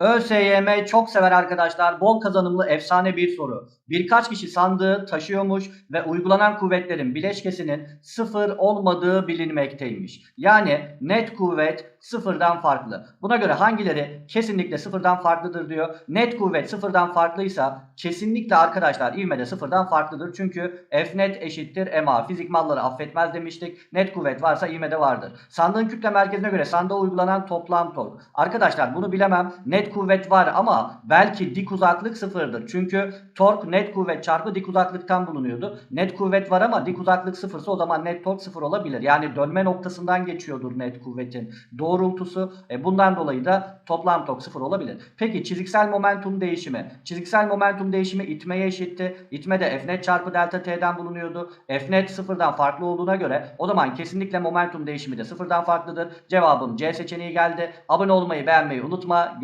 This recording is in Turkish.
ÖSYM çok sever arkadaşlar. Bol kazanımlı efsane bir soru. Birkaç kişi sandığı taşıyormuş ve uygulanan kuvvetlerin bileşkesinin sıfır olmadığı bilinmekteymiş. Yani net kuvvet sıfırdan farklı. Buna göre hangileri kesinlikle sıfırdan farklıdır diyor. Net kuvvet sıfırdan farklıysa kesinlikle arkadaşlar ivme de sıfırdan farklıdır. Çünkü F net eşittir MA. Fizik malları affetmez demiştik. Net kuvvet varsa ivme de vardır. Sandığın kütle merkezine göre sandığa uygulanan toplam tork. Arkadaşlar bunu bilemem. Net kuvvet var ama belki dik uzaklık sıfırdır. Çünkü tork net kuvvet çarpı dik uzaklıktan bulunuyordu. Net kuvvet var ama dik uzaklık sıfırsa o zaman net tork sıfır olabilir. Yani dönme noktasından geçiyordur net kuvvetin doğrultusu. E bundan dolayı da toplam tork sıfır olabilir. Peki çiziksel momentum değişimi. Çiziksel momentum değişimi itmeye eşitti. İtme de F net çarpı delta T'den bulunuyordu. F net sıfırdan farklı olduğuna göre o zaman kesinlikle momentum değişimi de sıfırdan farklıdır. Cevabım C seçeneği geldi. Abone olmayı beğenmeyi unutma.